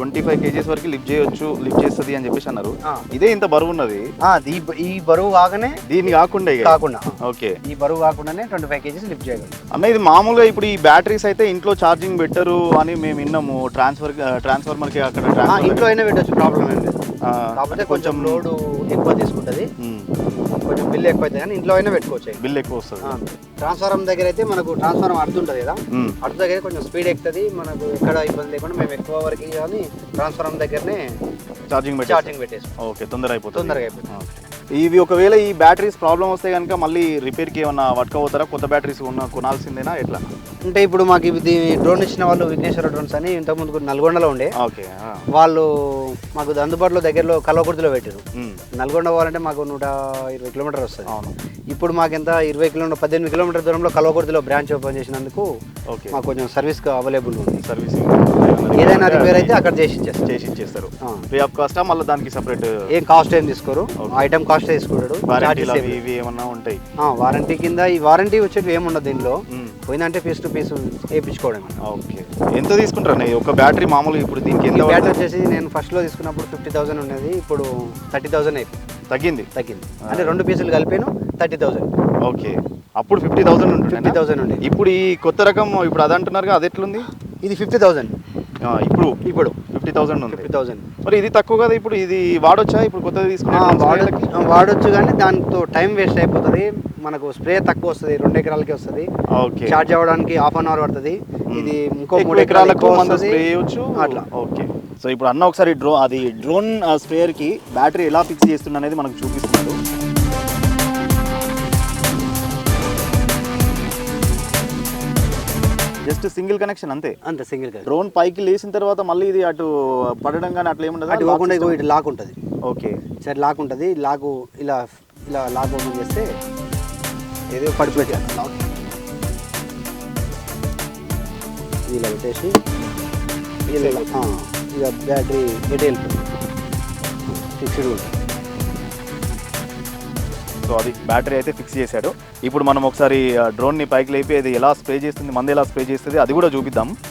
Twenty five kgs వరకు lift చేయొచ్చు lift చేస్తుంది అని చెప్పేసి అన్నారు. ఇదే ఇంత బరువు ఉన్నది? ఈ బరువు కాగానే దీన్ని కాకుండా కాకుండా ఓకే. ఈ బరువు కాకుండానే ట్వంటీ ఫైవ్ కేజీస్ లిఫ్ట్ చేయగలం. అన్న ఇది మామూలుగా ఇప్పుడు ఈ బ్యాటరీస్ అయితే ఇంట్లో ఛార్జింగ్ పెట్టరు అని మేము విన్నాము. ట్రాన్స్ఫర్ ట్రాన్స్ఫార్మర్కి అక్కడ ఇంట్లో అయినా పెట్టచ్చు ప్రాబ్లం ఏం లేదు. కాకపోతే కొంచెం లోడ్ ఎక్కువ తీసుకుంటుంది. కొంచెం బిల్ ఎక్కువ అవుతుంది కానీ ఇంట్లో అయినా పెట్టుకోవచ్చు. బిల్ ఎక్కువ వస్తుంది. ఆ, ట్రాన్స్ఫారం దగ్గర అయితే మనకు ట్రాన్స్ఫారం అడుతుంటుంది కదా. అటు దగ్గర కొంచెం స్పీడ్ ఎక్కుతుంది. మనకు ఎక్కడ ఇబ్బంది లేకుండా మేము ఎక్కువ వరకు కానీ ట్రాన్స్ఫారం దగ్గరనే ఛార్జింగ్ పెట్టి ఛార్జింగ్ పెట్టేస్తాం. ఓకే తొందర అయిపోతుంది. తొందరగా అయిపోతుంది. ఇవి ఒకవేళ ఈ బ్యాటరీస్ ప్రాబ్లం వస్తే కనుక మళ్ళీ రిపేర్కి ఏమన్నా పట్టుకోపోతారా? కొత్త బ్యాటరీస్ ఉన్న కొనాల్సిందేనా? ఎట్లా? అంటే ఇప్పుడు మాకు ఇది డ్రోన్ ఇచ్చిన వాళ్ళు విఘ్నేశ్వర డ్రోన్స్ అని ఇంతకుముందు నల్గొండలో ఉండే. ఓకే వాళ్ళు మాకు అందుబాటులో దగ్గరలో కల్వకుర్తిలో పెట్టారు నల్గొండ పోవాలంటే మాకు నూట ఇరవై కిలోమీటర్ వస్తుంది. అవును. ఇప్పుడు మాకెంత? ఇరవై కిలోమీటర్ పద్దెనిమిది కిలోమీటర్ దూరంలో కల్వకుర్తిలో బ్రాంచ్ ఓపెన్ చేసినందుకు మాకు కొంచెం సర్వీస్ అవైలబుల్ ఉంది. సర్వీసింగ్ ఏదైనా రిపేర్ అయితే అక్కడ చేసి చేసి ఇచ్చేస్తారు. ఫ్రీ ఆఫ్ కాస్టా మళ్ళీ దానికి సపరేట్ ఏం కాస్ట్ ఏం తీసుకోరు. ఐటమ్ కాస్ట్ తీసుకుంటాడు. ఇవి ఏమన్నా ఉంటాయి? వారంటీ కింద ఈ వారంటీ వచ్చేటి ఏముండదు దీనిలో. ఉమ్, పోయిందంటే పీస్ టు పీస్ వేయించుకోవడం ఓకే ఎంత తీసుకుంటారు ఒక బ్యాటరీ మామూలు ఇప్పుడు దీనికి ఎంత బ్యాటరీ? వచ్చేసి నేను ఫస్ట్లో తీసుకున్నప్పుడు ఫిఫ్టీ థౌసండ్ ఉన్నది ఇప్పుడు థర్టీ థౌసండ్ అయిపోయింది. తగ్గింది? తగ్గింది. అంటే రెండు పీసులు కలిపాను థర్టీ థౌసండ్ ఓకే అప్పుడు ఫిఫ్టీ థౌసండ్ ఫిఫ్టీ ఉంటుంది థౌసండ్ ఉండేది ఇప్పుడు ఈ కొత్త రకం ఇప్పుడు అది అంటున్నారు అది ఎట్లుంది ఇది ఫిఫ్టీ థౌసండ్ ఇప్పుడు ఇప్పుడు. ఫిఫ్టీ థౌసండ్ ఉంది. ఫిఫ్టీ థౌసండ్ మరి ఇది తక్కువ కదా ఇప్పుడు ఇది వాడొచ్చా? ఇప్పుడు కొత్తది తీసుకునే వాడొచ్చు. కానీ దాంతో టైం వేస్ట్ అయిపోతుంది. మనకు స్ప్రే తక్కువ వస్తుంది రెండు ఎకరాలకి వస్తుంది. ఓకే. చార్జ్ అవ్వడానికి హాఫ్ అన్ అవర్ పడుతుంది. ఇది ఇంకో మూడు ఎకరాలకు స్ప్రే చేయొచ్చు అట్లా. ఓకే. సో ఇప్పుడు అన్న ఒకసారి డ్రో అది డ్రోన్ స్ప్రేయర్కి బ్యాటరీ ఎలా ఫిక్స్ చేస్తున్నా అనేది మనకు చూపిస్తున్నాడు జస్ట్ సింగిల్ కనెక్షన్ అంతే. అంతే సింగిల్ కదా డ్రోన్ పైకి లేచిన తర్వాత మళ్ళీ ఇది అటు పడడం కానీ అట్లా ఏముండదు అటు పోకుండా ఇటు లాక్ ఉంటుంది. ఓకే. సరే లాక్ ఉంటుంది. లాక్ ఇలా ఇలా లాక్ ఓపెన్ చేస్తే ఏదో పడిపోయి లాక్. ఇలా పెట్టేసి ఇలా బ్యాటరీ ఎటు వెళ్ళిపోతుంది ఫిక్స్డ్ ఉంటుంది. సో అది బ్యాటరీ అయితే ఫిక్స్ చేశాడు. ఇప్పుడు మనం ఒకసారి డ్రోన్ని పైకి లేపి అది ఎలా స్ప్రే చేస్తుంది మంది ఎలా స్ప్రే చేస్తుంది అది కూడా చూపిద్దాం.